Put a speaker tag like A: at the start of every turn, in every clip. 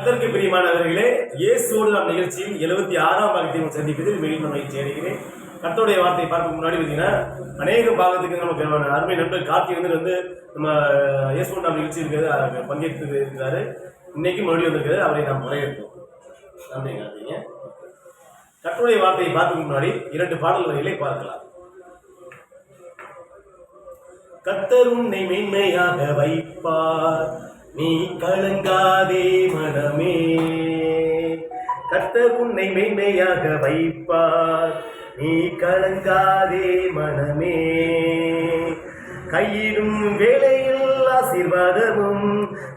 A: அதற்கு பிரியமானவர்களே இயேசுவோடு நாம் நிகழ்ச்சியில் எழுபத்தி ஆறாம் பாகத்தையும் சந்திப்பதில் மிகவும் மகிழ்ச்சி அடைகிறேன். கத்தோடைய வார்த்தை பார்க்க முன்னாடி பார்த்தீங்கன்னா அநேக பாகத்துக்கு நமக்கு அருமை நண்பர் கார்த்தி வந்து வந்து நம்ம இயேசுவோடு நாம் நிகழ்ச்சி இருக்கிறது பங்கேற்று இருக்கிறாரு. இன்னைக்கு மறுபடியும் வந்திருக்கிறது அவரை நாம் முறையெடுத்தோம் நன்றி அப்படிங்க கத்தோடைய வார்த்தையை பார்க்க முன்னாடி இரண்டு பாடல் வரிகளை பார்க்கலாம். கத்தர் உன்னை மென்மையாக வைப்பார். நீ கலங்காதே மனமே. கத்தர் உன்னை மென்மையாக வைப்பார். நீ கலங்காதே மனமே. கையிலும் வேலையில் ஆசீர்வாதமும்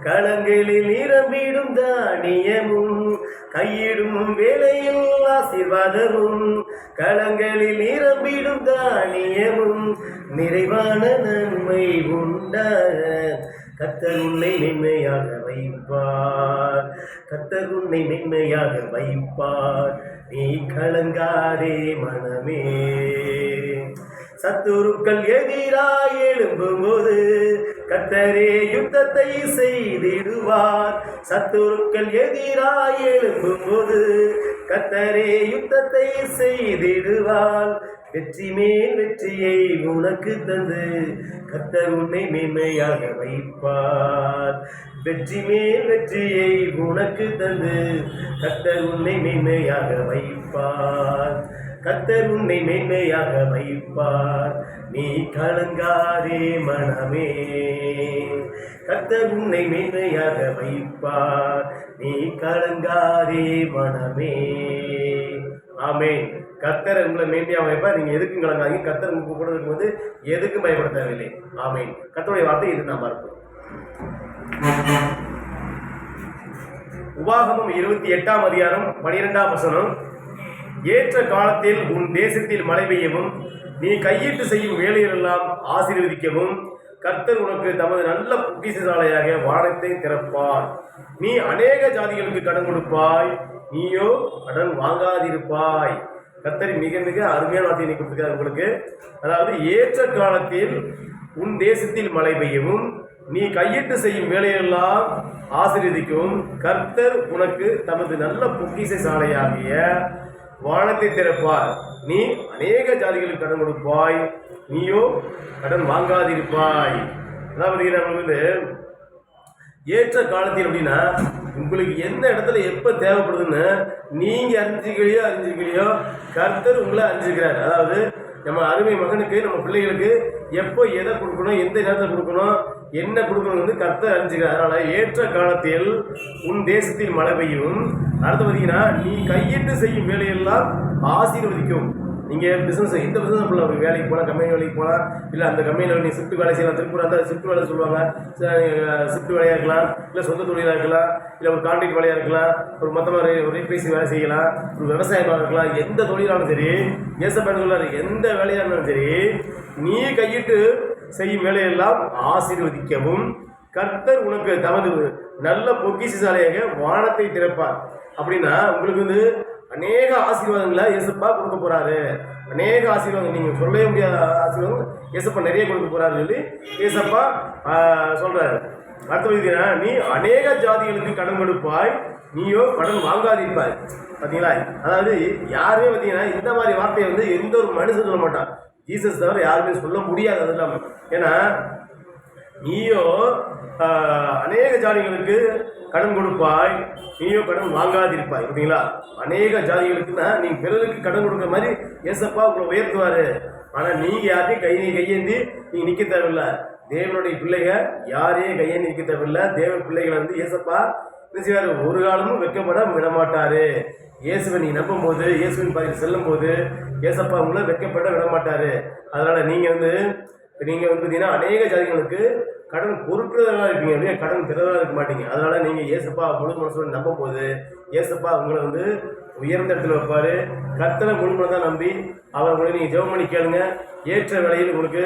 A: களங்களில் நிரம்பிடும் தானியமும் கையிடும் வேலையில் ஆசீர்வாதமும் களங்களில் நிரம்பிடும் தானியமும் நிறைவான நன்மை உண்டாக கத்தர் உன்னை மென்மையாக வைப்பார். கத்தர் உன்னை மென்மையாக வைப்பார். நீ கலங்காதே மனமே. சத்துருக்கள் எதிராய் எழும்பும்போது கத்தரே யுத்தத்தை செய்திடுவார். சத்துருக்கள் எதிராய் எழும்பும்போது கத்தரே யுத்தத்தை செய்திடுவார். வெற்றி மேல் வெற்றியை உனக்கு தந்து கத்தர் உன்னை மேன்மையாக வைப்பார். வெற்றி மேல் வெற்றியை உனக்கு தந்து கத்தர் உன்னை மேன்மையாக வைப்பார். கத்தர் உன்னை மேன்மையாக வைப்பார் நீ கலங்காதே மனமே. கத்தர் உன்னை மேன்மையாக வைப்பார் நீ கலங்காதே மனமே. ஆமே கத்தர் உங்களை மேன்மையாக வைப்பார் நீங்க எதுக்கும் கலங்காதீங்க. கத்தர் உங்க கூட இருக்கும்போது எதுக்கும் பயப்பட தேவையில்லை. ஆமென். கத்தருடைய வார்த்தை இது நாம் பார்ப்போம் உபாகமும் இருபத்தி எட்டாம் அதிகாரம் பனிரெண்டாம் வசனம். ஏற்ற காலத்தில் உன் தேசத்தில் மழை பெய்யவும் நீ கையிட்டு செய்யும் வேலைகளெல்லாம் ஆசீர்வதிக்கவும் கர்த்தர் உனக்கு தமது நல்ல புத்திசாலையாக வானத்தை திறப்பார். நீ அநேக ஜாதிகளுக்கு கடன் கொடுப்பாய் நீயோ கடன் வாங்காதிருப்பாய். கர்த்தர் மிக மிக அருமையான வார்த்தையை கொடுத்துருக்காரு உங்களுக்கு. அதாவது ஏற்ற காலத்தில் உன் தேசத்தில் மழை பெய்யவும் நீ கையிட்டு செய்யும் வேலையெல்லாம் ஆசீர்வதிக்கவும் கர்த்தர் உனக்கு தமது நல்ல பொக்கிஷ சாலையாகிய வானத்தை திறப்பார். நீ அநேக ஜாதிகளுக்கு கடன் கொடுப்பாய். நீயோ கடன் வாங்காதிருப்பாய். அதாவது நம்மளுக்கு வந்து ஏற்ற காலத்தில் அப்படின்னா உங்களுக்கு எந்த இடத்துல எப்போ தேவைப்படுதுன்னு நீங்கள் அறிஞ்சிக்கலையோ அறிஞ்சிக்கலையோ கர்த்தர் உங்களை அறிஞ்சிக்கிறார் அதாவது நம்ம அருமை மகனுக்கு நம்ம பிள்ளைகளுக்கு எப்போ எதை கொடுக்கணும் எந்த நேரத்தில் கொடுக்கணும் என்ன கொடுக்கணும் வந்து கர்த்தர் அறிஞ்சிக்கிறார் அதனால் ஏற்ற காலத்தில் உன் தேசத்தில் மழை பெய்யும். அடுத்து பார்த்தீங்கன்னா நீ கையிட்டு செய்யும் வேலையெல்லாம் ஆசீர்வதிக்கும். நீங்கள் பிஸ்னஸ் இந்த பிஸ்னஸ் பண்ணலாம் ஒரு வேலைக்கு போகலாம் கம்பெனி வேலைக்கு போகலாம். இல்லை அந்த கம்பெனியில் நீ ஷிஃப்ட் வேலை செய்யலாம். திருப்பூர் அந்த ஷிஃப்ட் வேலை சொல்லுவாங்க. ஷிஃப்ட் வேலையாக இருக்கலாம். இல்லை சொந்த தொழிலாக இருக்கலாம். இல்லை ஒரு கான்ட்ராக்ட் வேலையாக இருக்கலாம். ஒரு மொத்தமாக ஒரு பேசி வேலை செய்யலாம். ஒரு விவசாயமாக இருக்கலாம். எந்த தொழிலாலும் சரி ஏசப்பேன்களாக எந்த வேலையாக இருந்தாலும் சரி நீ கையிட்டு செய்யும் வேலையெல்லாம் ஆசீர்வதிக்கவும் கர்த்தர் உனக்கு தமது நல்ல பொக்கிசாலையாக வானத்தை திறப்பார். அப்படின்னா உங்களுக்கு வந்து அநேக ஆசீர்வாதங்களை இயேசப்பா கொடுக்க போறாரு. அநேக ஆசீர்வாதம் நீங்க சொல்லவே முடியாத ஆசீர்வாதம் இயேசப்பா நிறைய கொடுக்க போறாரு சொல்லி இயேசப்பா சொல்கிறாரு சொல்றாரு. அடுத்த நீ அநேக ஜாதிகளுக்கு கடன் கொடுப்பாய் நீயோ கடன் வாங்காதிருப்பாய். பார்த்தீங்களா அதாவது யாருமே பார்த்தீங்கன்னா இந்த மாதிரி வார்த்தையை வந்து எந்த ஒரு மனுஷன் சொல்ல மாட்டான். ஜீசஸ் தவிர யாருமே சொல்ல முடியாது அது இல்லாமல் ஏன்னா நீயோ அநேக ஜாதிகளுக்கு கடன் கொடுப்பாய் நீயோ கடன் வாங்காதிருப்பாய் பார்த்தீங்களா அநேக ஜாதிகளுக்குன்னா நீ பிறருக்கு கடன் கொடுக்குற மாதிரி ஏசப்பா உங்களை உயர்த்துவார். ஆனால் நீங்கள் யாரையும் கை கையேந்தி நீங்கள் நிற்க தேவையில்லை. தேவனுடைய பிள்ளைங்க யாரையும் கையேந்தி நிற்க தேவையில்லை. தேவ பிள்ளைகளை வந்து ஏசப்பா செய்வார்? ஒரு காலமும் வெட்கப்பட விடமாட்டாரு. இயேசுவை நீ நம்பும் போது இயேசுவின் பாதையில் செல்லும் போது ஏசப்பா உங்களை வெட்கப்பட விடமாட்டாரு. அதனால நீங்க வந்து இப்போ நீங்கள் வந்து பார்த்தீங்கன்னா அநேக ஜாதிகளுக்கு கடன் பொறுக்கிறதெல்லாம் இருப்பீங்க அப்படியே கடன் திறதெல்லாம் இருக்க மாட்டீங்க. அதனால நீங்கள் ஏசப்பா முழு மனசோட நம்பும் போது ஏசப்பா உங்களை வந்து உயர்ந்த இடத்துல வைப்பார். கர்த்தரை முழு மனதா நம்பி அவர் உங்களை நீங்கள் ஜெபம் பண்ணி கேளுங்க. ஏற்ற வேலையில் உங்களுக்கு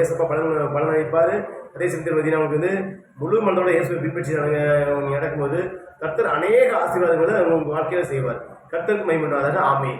A: ஏசப்பா பலன் பலன் அளிப்பார். அதே சமயத்தில் பார்த்தீங்கன்னா உங்களுக்கு வந்து முழு மனதோட இயேசுவை பின்பற்றி நடங்க- நடக்கும்போது கர்த்தர் அநேக ஆசீர்வாதங்களை உங்க வாழ்க்கையில் செய்வார். கர்த்தருக்கு மைமண்டாதாக ஆமை